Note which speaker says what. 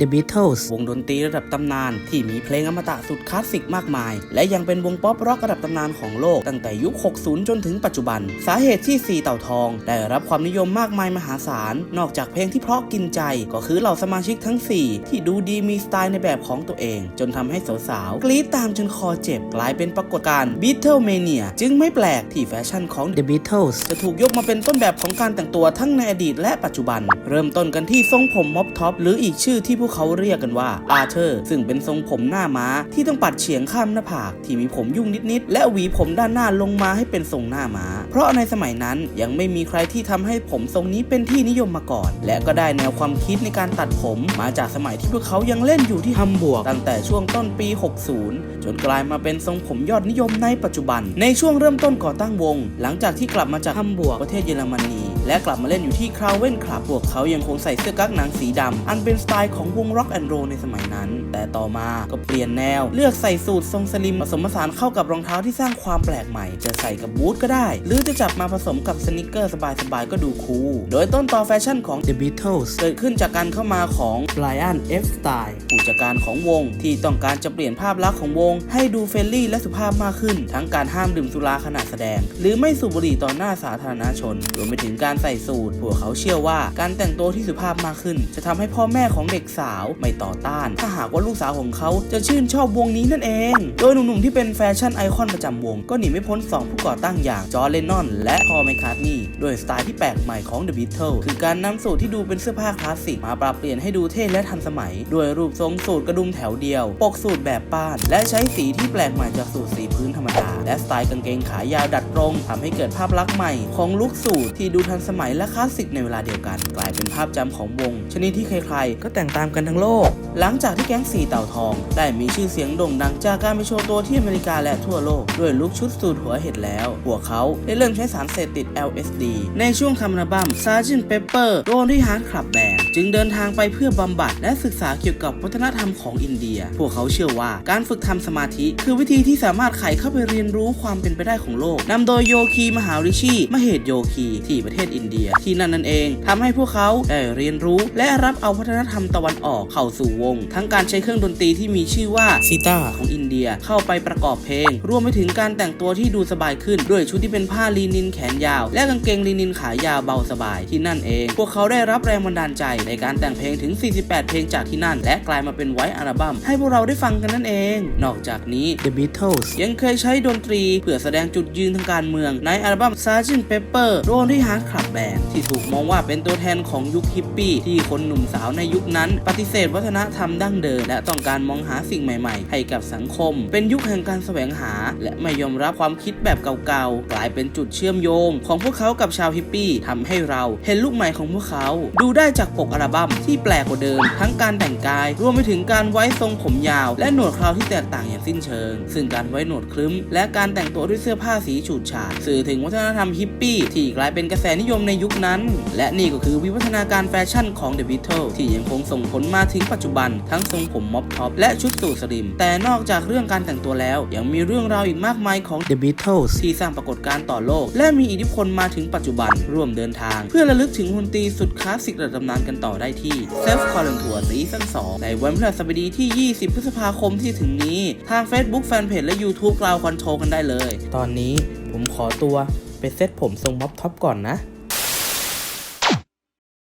Speaker 1: The Beatles
Speaker 2: วงดนตรีระดับตำนาน ที่มีเพลงอมตะสุดคลาสสิกมากมาย และยังเป็นวงป๊อปร็อกระดับตำนานของโลก ตั้งแต่ยุค 60 จนถึงปัจจุบัน สาเหตุที่สีเต่าทอง ได้รับความนิยมมากมายมหาศาล นอกจากเพลงที่เพราะกินใจ ก็คือเหล่าสมาชิกทั้ง 4 ที่ดูดีมีสไตล์ในแบบของตัวเอง จนทำให้สาวๆกรี๊ดตามจนคอเจ็บกลายเป็นปรากฏการณ์ Beatlemania จึงไม่แปลกที่แฟชั่นของ
Speaker 1: The Beatles
Speaker 2: จะถูกยกมาเป็นต้นแบบของการแต่งตัวทั้งในอดีตและปัจจุบัน เริ่มต้นกันที่ทรงผมม็อบท็อปหรืออีกชื่อที่วกเขาเรียกกันว่าอาเธอร์ ซึ่งเป็นทรงผมหน้าม้าที่ต้องปัดเฉียงข้ามหน้าผากที่มีผมยุ่งนิดๆและหวีผมด้านหน้าลงมาให้เป็นทรงหน้าม้า เพราะในสมัยนั้นยังไม่มีใครที่ทำให้ผมทรงนี้เป็นที่นิยมมาก่อน และก็ได้แนวความคิดในการตัดผมมาจากสมัยที่พวกเขายังเล่นอยู่ที่ฮัมบวร์กตั้งแต่ช่วงต้นปี 60 จนกลายมาเป็นทรงผมยอดนิยมในปัจจุบัน ในช่วงเริ่มต้นก่อตั้งวง หลังจากที่กลับมาจากฮัมบวร์กประเทศเยอรมนี และกลับมาเล่นอยู่ที่คราวเวนคลับพวกเขายังคงใส่เสื้อกั๊กหนังสีดำอันเป็นสไตล์ของวงร็อกแอนด์โรในสมัยนั้น แต่ต่อมาก็เปลี่ยนแนว เลือกใส่สูททรงสลิมผสมผสานเข้ากับรองเท้าที่สร้างความแปลกใหม่ จะใส่กับบูทก็ได้ หรือจะจับมาผสมกับสนิเกอร์สบายๆก็ดูคูลโดยต้นต่อแฟชั่นของ
Speaker 1: The Beatles
Speaker 2: เกิดขึ้นจากการเข้ามาของ Brian F. Style ผู้จัดการของวง ที่ต้องการจะเปลี่ยนภาพลักษณ์ของวง ให้ดูเฟรนลี่และสุภาพมากขึ้น ทั้งการห้ามดื่มสุราขณะแสดง หรือไม่สูบบุหรี่ต่อหน้าสาธารณชนรวมไปถึงการการใส่สูทพวกเขาเชื่อว่าการแต่งตัวที่สุภาพมากขึ้น จะทำให้พ่อแม่ของเด็กสาวไม่ต่อต้าน ถ้าหากว่าลูกสาวของเขาจะชื่นชอบวงนี้นั่นเอง โดยหนุ่มๆที่เป็นแฟชั่นไอคอนประจำวง ก็หนีไม่พ้น 2 ผู้ก่อตั้งอย่างจอร์เลนนอน และพอลแมคคาร์ทนีย์ด้วยสไตล์ที่แปลกใหม่ของ The Beatles คือการนำสูทที่ดูเป็นเสื้อผ้าคลาสสิกมาปรับเปลี่ยนให้ดูเท่และทันสมัย ด้วยรูปทรงสูทกระดุมแถวเดียว ปกสูทแบบป้าน และใช้สีที่แปลกใหม่จากสูทสีพื้นธรรมดา และสไตล์กางเกงขายาวดัดตรงทำให้เกิดภาพลักษณ์ใหม่ของลุคสูทที่ดูทันสมัยและคลาสสิกในเวลาเดียวกัน กลายเป็นภาพจำของวง ชนิดที่ใครๆ ก็แต่งตามกันทั้งโลก หลังจากที่แก๊งสีเต่าทอง ได้มีชื่อเสียงโด่งดังจากการไปโชว์ตัวที่อเมริกาและทั่วโลก ด้วยลุคชุดสูทหัวเห็ดแล้ว พวกเขาได้เริ่มใช้สารเสพติด LSD ในช่วงทำอัลบั้ม Sgt. Pepper โดนที่ฮาร์ดคลับแบนจึงเดินทางไปเพื่อบำบัดและศึกษาเกี่ยวกับวัฒนธรรมของอินเดีย พวกเขาเชื่อว่าการฝึกทำสมาธิ คือวิธีที่สามารถไขเข้าไปเรียนรู้ความเป็นไปได้ของโลกนำโดยโยคีมหาริชีมเหตโยคีที่ประเทศอินเดียที่นั่นนั่นเองทำให้พวกเขาได้เรียนรู้ และรับเอาวัฒนธรรมตะวันออกเข้าสู่วง ทั้งการใช้เครื่องดนตรีที่มีชื่อว่า
Speaker 1: ซิต้า
Speaker 2: ของอินเดียเข้าไปประกอบเพลง รวมไปถึงการแต่งตัวที่ดูสบายขึ้น ด้วยชุดที่เป็นผ้าลีนินแขนยาว และกางเกงลีนินขายาวเบาสบายที่นั่นเอง พวกเขาได้รับแรงบันดาลใจในการแต่งเพลงถึง 48 เพลงจากที่นั่น และกลายมาเป็นไวท์อัลบั้มให้พวกเราได้ฟังกันนั่นเอง นอกจากนี้
Speaker 1: The Beatles
Speaker 2: ยังเคยใช้ดนตรีเพื่อแสดงจุดยืนทางการเมืองในอัลบั้ม Sgt. Pepper โดนที่ฮาร์ดคลับแบนที่ถูกมองว่าเป็นตัวแทนของยุคฮิปปี้ที่คนหนุ่มสาวในยุคนั้น ปฏิเสธวัฒนธรรมดั้งเดิมและต้องการมองหาสิ่งใหม่ๆ ให้กับสังคม เป็นยุคแห่งการแสวงหา และไม่ยอมรับความคิดแบบเก่าๆ กลายเป็นจุดเชื่อมโยง ของพวกเขากับชาวฮิปปี้ทำให้เราเห็นลูกใหม่ของพวกเขา ดูได้จากปกอัลบั้มที่แปลกกว่าเดิม ทั้งการแต่งกาย รวมไปถึงการไว้ทรงผมยาว และหนวดเคราที่แตกต่างอย่างสิ้นเชิง ซึ่งการไว้หนวดคลึ้ม และการแต่งตัวด้วยเสื้อผ้าสีฉูดฉาดสื่อถึงวัฒนธรรมฮิปปี้ที่กลายเป็นกระแสนิยมในยุคนั้น และนี่ก็คือวิวัฒนาการแฟชั่นของ The Beatles ที่ยังคงส่งผลมาถึงปัจจุบัน ทั้งทรงผมม็อบท็อปและชุดสูทสลิม แต่นอกจากเรื่องการแต่งตัวแล้ว ยังมีเรื่องราวอีกมากมายของ
Speaker 1: The Beatles
Speaker 2: ที่สร้างปรากฏการณ์ต่อโลก และมีอิทธิพลมาถึงปัจจุบันร่วมเดินทาง เพื่อระลึกถึงดนตีสุดคลาสสิกระดับตำนานกันต่อได้ที่ Self c o l l e n Tour ซีซั่น2ในวันพฤหัสบดีที่ 20 พฤษภาคมที่ถึงนี้ ทาง Facebook Fanpage และ YouTube กลาวคอนโทรกันได้เลย ตอนนี้ผมขอตัวไปเซตผมทรงม็อบท็อปก่อนนะ